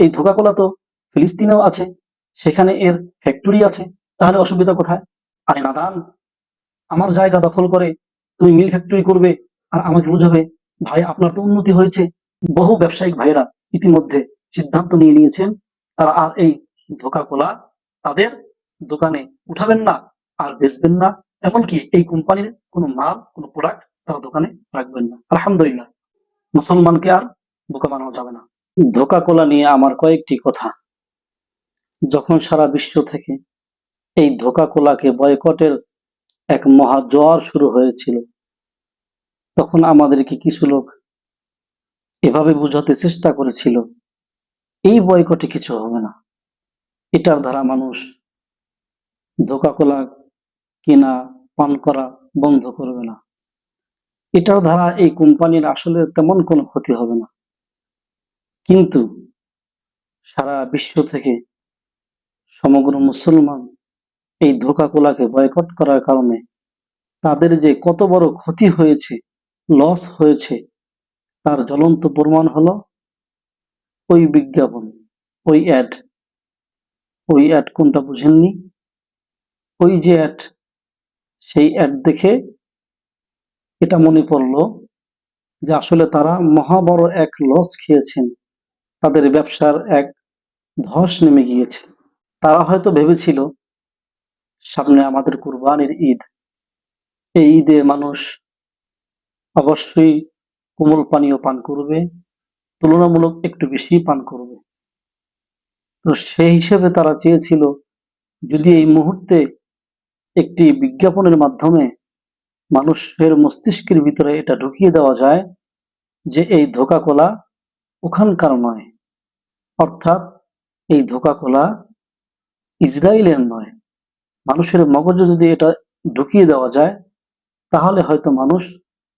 এই ধোকাকোলা তো ফিলিস্তিনেও আছে, সেখানে এর ফ্যাক্টরি আছে, তাহলে অসুবিধা কোথায়? আরে নাদান, আমার জায়গা দখল করে তুমি মিল ফ্যাক্টরি করবে আর আমাকে বুঝাবে, ভাই আপনার তো উন্নতি হয়েছে। বহু ব্যবসায়িক ভাইরা ইতিমধ্যে সিদ্ধান্ত নিয়ে নিয়েছেন, তারা আর এই ধোকা কোলা তাদের দোকানে উঠাবেন না আর বেচবেন না, এমনকি এই কোম্পানির কোনো মাল, কোনো প্রোডাক্ট তারা দোকানে রাখবেন না। আলহামদুলিল্লাহ। মুসলমানকে আর বোকা বানানো যাবে না। ধোকা কোলা নিয়ে আমার কয়েকটি কথা। যখন সারা বিশ্ব থেকে এই ধোকা কোলাকে বয়কটের এক মহা জোয়ার শুরু হয়েছিল, তখন আমাদেরকে কিছু লোক এভাবে বুঝাতে চেষ্টা করেছিল, এই বয়কটে কিছু হবে না। এটার দ্বারা মানুষ ধোকা কোলা কেনা, পান করা বন্ধ করবে না। এটার দ্বারা এই কোম্পানির আসলে তেমন কোনো ক্ষতি হবে না। কিন্তু সারা বিশ্ব থেকে সমগ্র মুসলমান এই ধোকা কোলাকে বয়কট করার কারণে তাদের যে কত বড় ক্ষতি হয়েছে লস হয়েছে, তার জ্বলন্ত প্রমাণ হলো ওই বিজ্ঞাপন, ওই অ্যাড ওই অ্যাড কোনটা বুঝেননি? ওই যে অ্যাড সেই অ্যাড দেখে এটা মনে পড়ল যে আসলে তারা মহাবড় এক লস খেয়েছেন। তাদের ব্যবসার এক ধস নেমে গিয়েছে। তারা হয়তো ভেবেছিল, সামনে আমাদের কুরবানির ঈদ। এই ঈদে মানুষ অবশ্যই কোমল পানীয় পান করবে, তুলনামূলক একটু বেশি পান করবে। তো সেই হিসেবে তারা চেয়েছিল, যদি এই মুহূর্তে একটি বিজ্ঞাপনের মাধ্যমে মানুষের মস্তিষ্কের ভিতরে এটা ঢুকিয়ে দেওয়া যায় যে এই ধোকা কোলা ওখানকার নয়। অর্থাৎ এই ধোকা কোলা ইসরায়েলের নয়। মানুষের মগজে যদি এটা ঢুকিয়ে দেওয়া যায়, তাহলে হয়তো মানুষ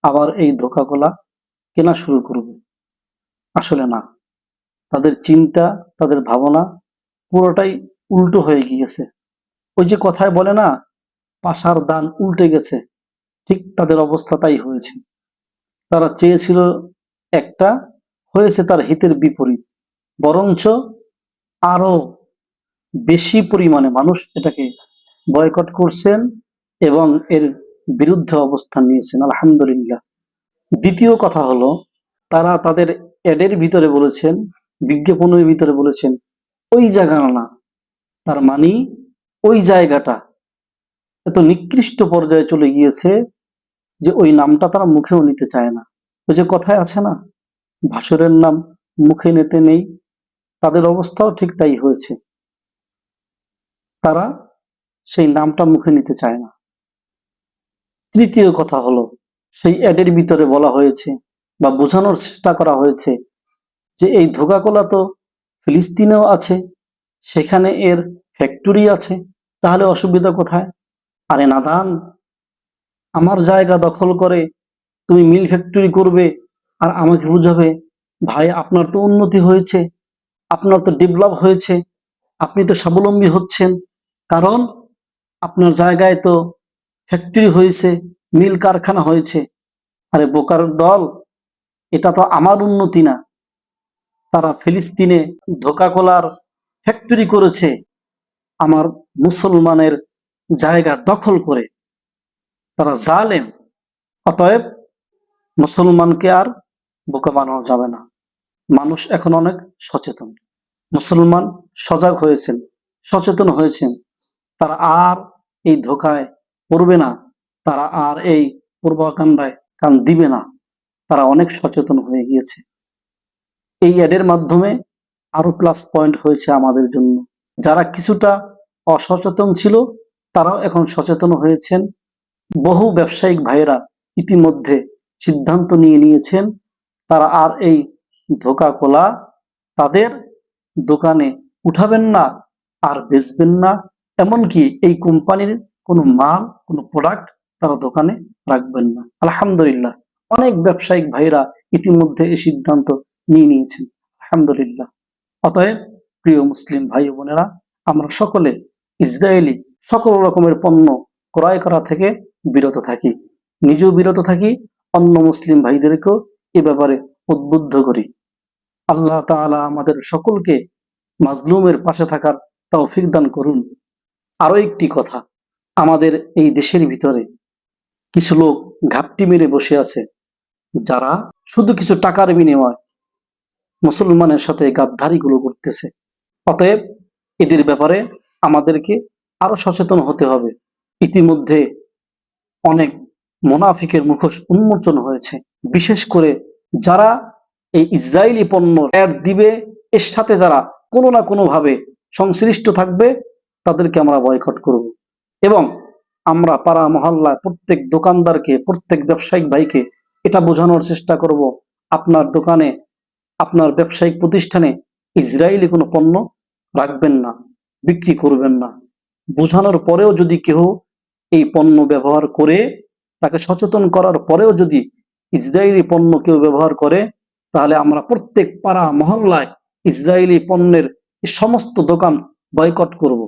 আবার এই ধোকা কোলা কেনা শুরু করবে। আসলে না। তাদের চিন্তা, তাদের ভাবনা পুরোটাই উল্টো হয়ে গিয়েছে। ওই যে কথায় বলে না, পাশার দান উল্টে গেছে, ঠিক তাদের অবস্থা তাই হয়েছে। তারা চেয়েছিল একটা হয়েছে তার হিতের বিপরীত। বরঞ্চ আরও বেশি পরিমাণে মানুষ এটাকে বয়কট করছেন এবং এর বিরুদ্ধে অবস্থান নিয়েছেন। আলহামদুলিল্লাহ। দ্বিতীয় কথা হলো, তারা তাদের অ্যাডের ভিতরে বলেছেন, বিজ্ঞাপনের ভিতরে বলেছেন, ওই জায়গা না। তার মানে ওই জায়গাটা। এত নিকৃষ্ট পর্যায়ে চলে গিয়েছে যে ওই নামটা তারা মুখেও নিতে চায় না। ওই যে কথায় আছে না ভাসুরের নাম মুখে নিতে নেই। তাদের অবস্থাও ঠিক তাই হয়েছে। তারা সেই নামটা মুখে নিতে চায় না। তৃতীয় কথা হলো, সেই অ্যাডের ভিতরে বলা হয়েছে বা বোঝানোর চেষ্টা করা হয়েছে যে এই ধোকাকোলা তো ফিলিস্তিনেও আছে, সেখানে এর ফ্যাক্টরি আছে, তাহলে অসুবিধা কোথায়? আরে নাদান, আমার জায়গা দখল করে তুমি মিল ফ্যাক্টরি করবে আর আমাকে বুঝাবে, ভাই, আপনার তো উন্নতি হয়েছে, আপনার তো ডেভেলপ হয়েছে, আপনি তো স্বাবলম্বী হচ্ছেন। কারণ আপনার জায়গায় তো ফ্যাক্টরি হয়েছে, মিল কারখানা হয়েছে। আরে, বোকার দল, এটা তো আমার উন্নতি না। তারা ফিলিস্তিনে ধোকা কলার ফ্যাক্টরি করেছে, আমার মুসলমানের জায়গা দখল করে। তারা জালেম। অতএব মুসলমানকে আর বোকা বানানো যাবে না। মানুষ এখন অনেক সচেতন। মুসলমান সজাগ হয়েছেন, সচেতন হয়েছেন। তারা আর এই ধোকায় পড়বে না, তারা আর এই পূর্বাকাণ্ডায় কান দিবে না। তারা অনেক সচেতন হয়ে গিয়েছে। এই অ্যাডের মাধ্যমে আরও প্লাস পয়েন্ট হয়েছে আমাদের জন্য। যারা কিছুটা অসচেতন ছিল, তারাও এখন সচেতন হয়েছেন। বহু ব্যবসায়িক ভাইয়েরা ইতিমধ্যে সিদ্ধান্ত নিয়ে নিয়েছেন তারা আর এই ধোকা কোলা তাদের দোকানে উঠাবেন না আর বেচবেন না। এমনকি এই কোম্পানির কোনো মাল, কোনো প্রোডাক্ট তারা দোকানে রাখবেন না। আলহামদুলিল্লাহ, অনেক ব্যবসায়িক ভাইরা ইতিমধ্যে এই সিদ্ধান্ত নিয়ে নিয়েছেন। আলহামদুলিল্লাহ। অতএব, প্রিয় মুসলিম ভাই বোনেরা, আমরা সকলে ইসরায়েলি সকল রকমের পণ্য ক্রয় করা থেকে বিরত থাকি। নিজেও বিরত থাকি, অন্য মুসলিম ভাইদেরকেও এ ব্যাপারে উদ্বুদ্ধ করি। আল্লাহ তাআলা আমাদের সকলকে মাজলুমের পাশে থাকার তৌফিক দান করুন। আরও একটি কথা, আমাদের এই দেশের ভিতরে কিছু লোক ঘাপটি মেরে বসে আছে, যারা শুধু কিছু টাকার বিনিময় মুসলমানের সাথে গাদ্দারিগুলো করতেছে। অতএব এদের ব্যাপারে আমাদেরকে আরও সচেতন হতে হবে। ইতিমধ্যে অনেক মোনাফিকের মুখোশ উন্মোচন হয়েছে। বিশেষ করে যারা এই ইসরায়েলি পণ্য অ্যাড দিবে, এর সাথে যারা কোনো না কোনো ভাবে সংশ্লিষ্ট থাকবে, তাদেরকে আমরা বয়কট করব। এবং আমরা পাড়া মহল্লায় প্রত্যেক দোকানদারকে, প্রত্যেক ব্যবসায়িক ভাইকে এটা বোঝানোর চেষ্টা করব। আপনার দোকানে, আপনার ব্যবসায়িক প্রতিষ্ঠানে ইসরায়েলি কোনো পণ্য রাখবেন না, বিক্রি করবেন না। বোঝানোর পরেও যদি কেউ এই পণ্য ব্যবহার করে তাকে সচেতন করার পরেও যদি ইসরায়েলি পণ্য কেউ ব্যবহার করে, তাহলে আমরা প্রত্যেক পাড়া মহল্লায় ইসরায়েলি পণ্যের সমস্ত দোকান বয়কট করব।